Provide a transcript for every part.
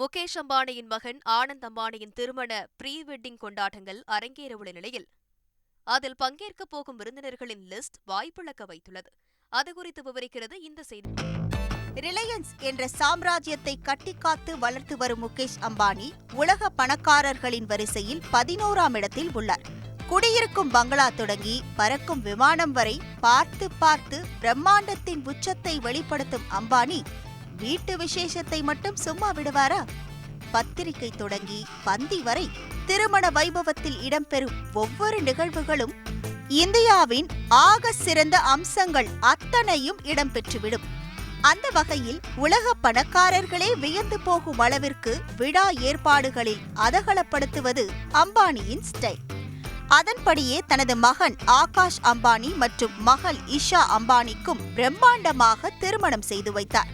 முகேஷ் அம்பானியின் மகன் ஆனந்த் அம்பானியின் திருமண pre wedding கொண்டாட்டங்கள் அரங்கேறவுள்ள நிலையில் அதில் பங்கேற்கப் போகும் விருந்தினர்களின் லிஸ்ட் வாய்ப்பிழக்க வைத்துள்ளது. அது குறித்து விவரிக்கிறது இந்த செய்தி. ரிலையன்ஸ் என்ற சாம்ராஜ்யத்தை கட்டிக்காத்து வளர்த்து வரும் முகேஷ் அம்பானி உலக பணக்காரர்களின் வரிசையில் பதினோராம் இடத்தில் உள்ளார். குடியிருக்கும் பங்களா தொடங்கி பறக்கும் விமானம் வரை பார்த்து பார்த்து பிரம்மாண்டத்தின் உச்சத்தை வெளிப்படுத்தும் அம்பானி வீட்டு விசேஷத்தை மட்டும் சும்மா விடுவாரா? பத்திரிகை தொடங்கி பந்தி வரை திருமண வைபவத்தில் இடம்பெறும் ஒவ்வொரு நிகழ்வுகளும் இந்தியாவின் ஆக சிறந்த அம்சங்கள் அத்தனையும் இடம்பெற்றுவிடும். அந்த வகையில் உலக பணக்காரர்களே வியந்து போகும் அளவிற்கு விழா ஏற்பாடுகளில் அதகலப்படுத்துவது அம்பானியின் ஸ்டைல். அதன்படியே தனது மகன் ஆகாஷ் அம்பானி மற்றும் மகள் இஷா அம்பானிக்கும் பிரம்மாண்டமாக திருமணம் செய்து வைத்தார்.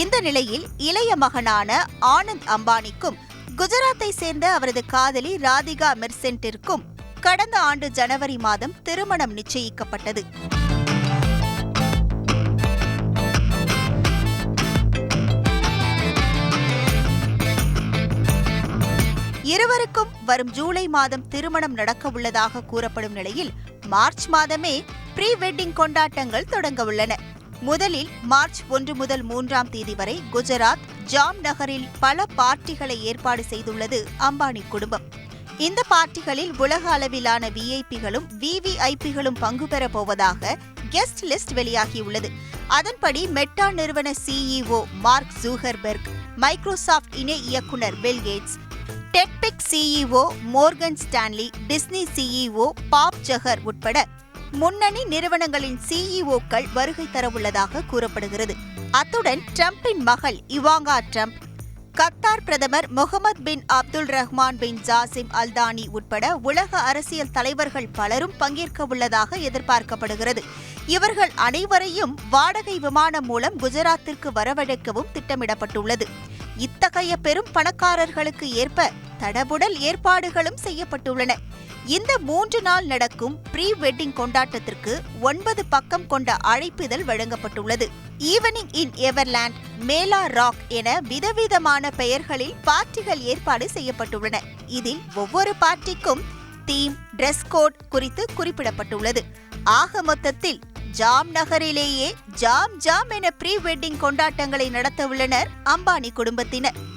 இந்த நிலையில் இளைய மகனான ஆனந்த் அம்பானிக்கும் குஜராத்தை சேர்ந்த அவரது காதலி ராதிகா மெர்சென்ட்டிற்கும் கடந்த ஆண்டு ஜனவரி மாதம் திருமணம் நிச்சயிக்கப்பட்டது. இருவருக்கும் வரும் ஜூலை மாதம் திருமணம் நடக்க உள்ளதாக கூறப்படும் நிலையில் மார்ச் மாதமே ப்ரீ வெட்டிங் கொண்டாட்டங்கள் தொடங்க உள்ளன. முதலில் மார்ச் ஒன்று முதல் மூன்றாம் தேதி வரை குஜராத் ஜாம் நகரில் பல பார்ட்டிகளை ஏற்பாடு செய்துள்ளது அம்பானி குடும்பம். இந்த பார்ட்டிகளில் உலக அளவிலான விஐபிகளும் விவிஐபிகளும் பங்கு பெறப் போவதாக கெஸ்ட் லிஸ்ட் வெளியாகியுள்ளது. அதன்படி மெட்டா நிறுவன சிஇஓ மார்க் ஜூகர்பெர்க் மைக்ரோசாஃப்ட் இணை இயக்குனர் Bill Gates டெக்பிக் CEO Morgan Stanley Disney CEO Bob Iger உட்பட முன்னணி நிறுவனங்களின் சிஇஓக்கள் வருகை தரவுள்ளதாக கூறப்படுகிறது. அத்துடன் ட்ரம்பின் மகள் இவாங்கா ட்ரம்ப் கத்தார் பிரதமர் Mohammed bin Abdulrahman bin Jassim Jassim Al Thani உட்பட உலக அரசியல் தலைவர்கள் பலரும் பங்கேற்க உள்ளதாக எதிர்பார்க்கப்படுகிறது. இவர்கள் அனைவரையும் வாடகை விமானம் மூலம் குஜராத்திற்கு வரவழைக்கவும் திட்டமிடப்பட்டுள்ளது. இத்தகைய பெரும் பணக்காரர்களுக்கு ஏற்ப தடபுடல் ஏற்பாடுகளும் செய்யப்பட்டுள்ளன. இந்த மூன்று நாள் நடக்கும் ப்ரீ வெட்டிங் கொண்டாட்டத்திற்கு ஒன்பது பக்கம் கொண்ட அழைப்பிதழ் வழங்கப்பட்டுள்ளது. ஈவனிங் இன் எவர்லாண்ட் மேலா ராக் என விதவிதமான பெயர்களில் பார்ட்டிகள் ஏற்பாடு செய்யப்பட்டுள்ளன. இதில் ஒவ்வொரு பார்ட்டிக்கும் தீம் டிரெஸ் கோட் குறித்து குறிப்பிடப்பட்டுள்ளது. ஆக மொத்தத்தில் ஜாம் நகரிலேயே ஜாம் ஜாம் என ப்ரீ வெட்டிங் கொண்டாட்டங்களை நடத்தவுள்ளனர் அம்பானி குடும்பத்தினர்.